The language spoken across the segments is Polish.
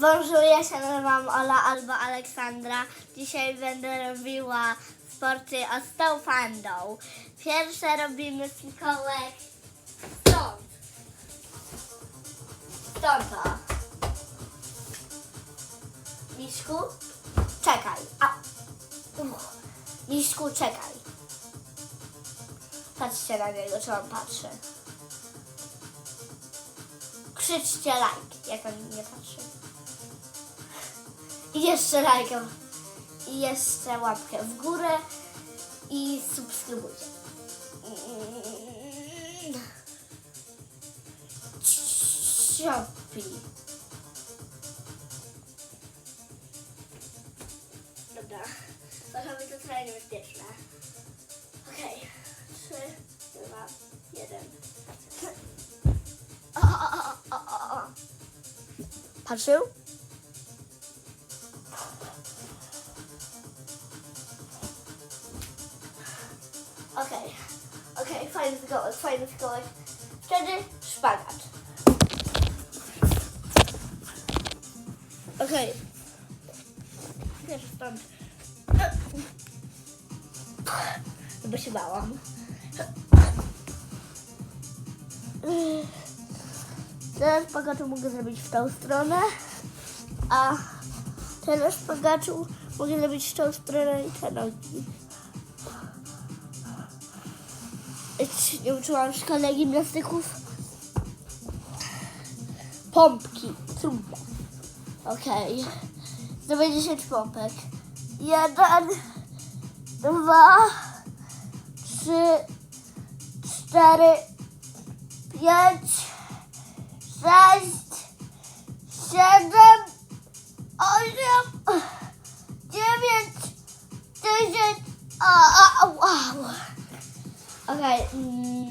Bonjour, ja się nazywam Ola albo Aleksandra. Dzisiaj będę robiła sporty z. Pierwsze robimy z Mikołek stąd. Stąd o. Miszku, czekaj. A. Uch. Miszku, czekaj. Patrzcie na niego, czy on patrzy. Krzyczcie like, jak on nie patrzy. I jeszcze lajkę. I jeszcze łapkę w górę. I subskrybujcie. Ciopi. Dobra. Trochę to trochę niebezpieczne. Okej. Trzy, dwa, jeden. O, o, o, o, o. Patrzył? Okej, okej, fajny zgołek, fajny zgołek. Wtedy szpagat. Okej. Wiesz, stąd. Bo się bałam. Teraz szpagatu mogę zrobić w tą stronę, a ten szpagatu mogę zrobić w tą stronę i te nogi. Nie uczyłam w szkole gimnastyków. Pompki, trudne. Okej. Okay. 10 pompek. Jeden, dwa, trzy, cztery, pięć, sześć, siedem, Okej. mm.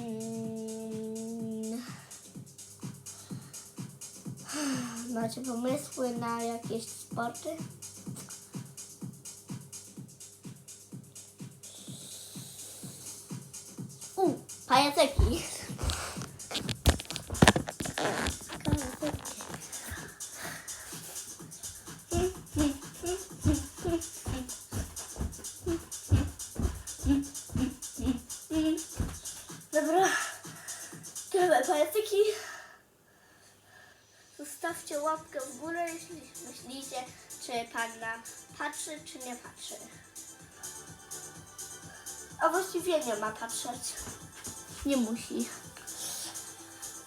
Macie pomysły na jakieś sporty? U, pajaceki. Pajacyki. Zostawcie łapkę w górę, jeśli myślicie, czy panna patrzy, czy nie patrzy. A właściwie nie ma patrzeć. Nie musi.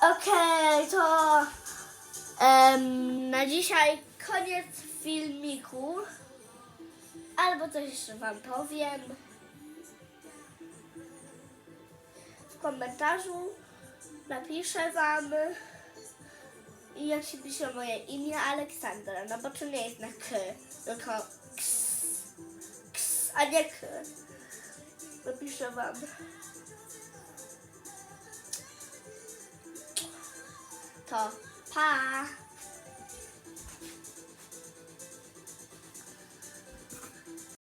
Okej, to em, na dzisiaj koniec filmiku. Albo coś jeszcze Wam powiem. W komentarzu napiszę Wam, jak się pisze moje imię Aleksandra. No bo to nie jest na K, tylko ks, ks, a nie K. Napiszę Wam. To pa!